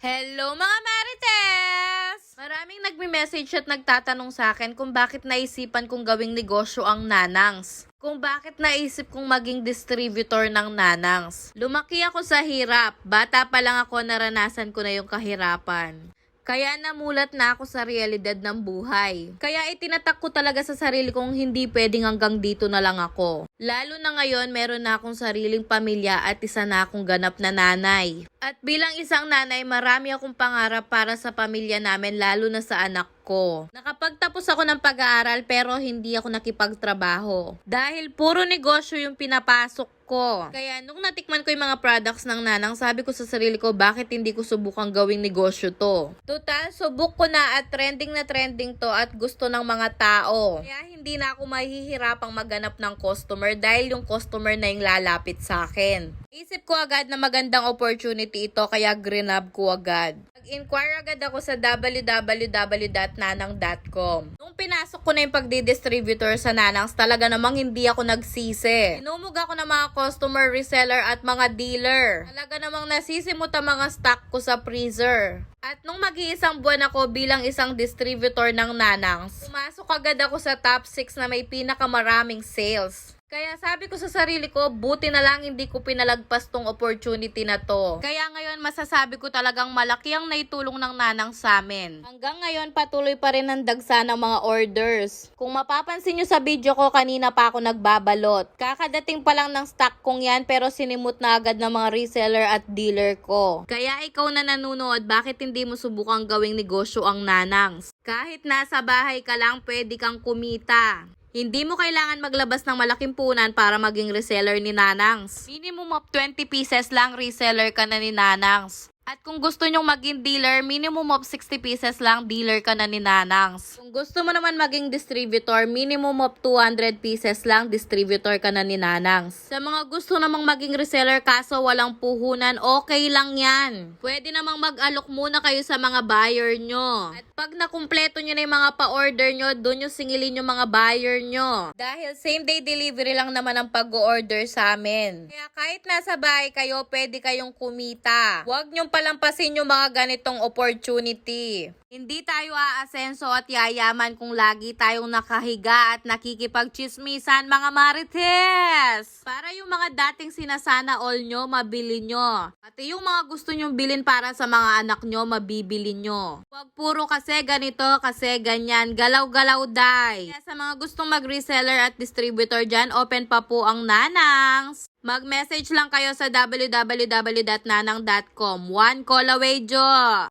Hello mga Marites! Maraming nagme-message at nagtatanong sa akin kung bakit naisipan kong gawing negosyo ang nanangs. Kung bakit naisip kong maging distributor ng nanangs. Lumaki ako sa hirap. Bata pa lang ako naranasan ko na yung kahirapan. Kaya namulat na ako sa realidad ng buhay. Kaya itinatak ko talaga sa sarili kong hindi pwedeng hanggang dito na lang ako. Lalo na ngayon meron na akong sariling pamilya at isa na akong ganap na nanay. At bilang isang nanay, marami akong pangarap para sa pamilya namin lalo na sa anak ko. Nakapagtapos ako ng pag-aaral pero hindi ako nakipagtrabaho. Dahil puro negosyo yung pinapasok ko. Kaya nung natikman ko yung mga products ng nanang, sabi ko sa sarili ko, bakit hindi ko subukang gawing negosyo to? Total, subok ko na at trending na trending to at gusto ng mga tao. Kaya hindi na ako mahihirapang maghanap ng customer dahil yung customer na yung lalapit sa akin. Isip ko agad na magandang opportunity ito kaya grinab ko agad. Nag-inquire agad ako sa www.nanang.com. Nung pinasok ko na yung pagdi-distributor sa Nanangs, talaga namang hindi ako nagsisi. Inumog ako ng mga customer, reseller at mga dealer. Talaga namang nasisimot ang mga stock ko sa freezer. At nung mag-iisang buwan ako bilang isang distributor ng Nanangs, pumasok agad ako sa top 6 na may pinakamaraming sales. Kaya sabi ko sa sarili ko, buti na lang hindi ko pinalagpas tong opportunity na to. Kaya ngayon masasabi ko talagang malaki ang naitulong ng nanang sa amin. Hanggang ngayon patuloy pa rin ang dagsa ng mga orders. Kung mapapansin nyo sa video ko, kanina pa ako nagbabalot. Kakadating pa lang ng stock kong yan pero sinimut na agad ng mga reseller at dealer ko. Kaya ikaw na nanonood, bakit hindi mo subukang gawing negosyo ang nanangs? Kahit nasa bahay ka lang, pwede kang kumita. Hindi mo kailangan maglabas ng malaking punan para maging reseller ni Nanangs. Minimum of 20 pieces lang reseller ka na ni Nanangs. At kung gusto nyong maging dealer, minimum of 60 pieces lang dealer ka na ni Nanangs. Kung gusto mo naman maging distributor, minimum of 200 pieces lang distributor ka na ni Nanangs. Sa mga gusto namang maging reseller kaso walang puhunan, okay lang yan. Pwede namang mag-alok muna kayo sa mga buyer nyo. At pag nakumpleto nyo na yung mga pa-order nyo, doon nyo singilin yung mga buyer nyo. Dahil same day delivery lang naman ang pag-order sa amin. Kaya kahit nasa bahay kayo, pwede kayong kumita. Huwag nyong palampasin yung mga ganitong opportunity. Hindi tayo aasenso at yayaman kung lagi tayong nakahiga at nakikipagchismisan mga marites. Para yung mga dating sinasana all nyo, mabili nyo. Pati yung mga gusto nyong bilin para sa mga anak nyo, mabibili nyo. Huwag puro kasi ganito, kasi ganyan. Galaw-galaw day. Kaya sa mga gustong mag-reseller at distributor dyan, open pa po ang nanangs. Mag-message lang kayo sa www.nanang.com. One call away, Jo!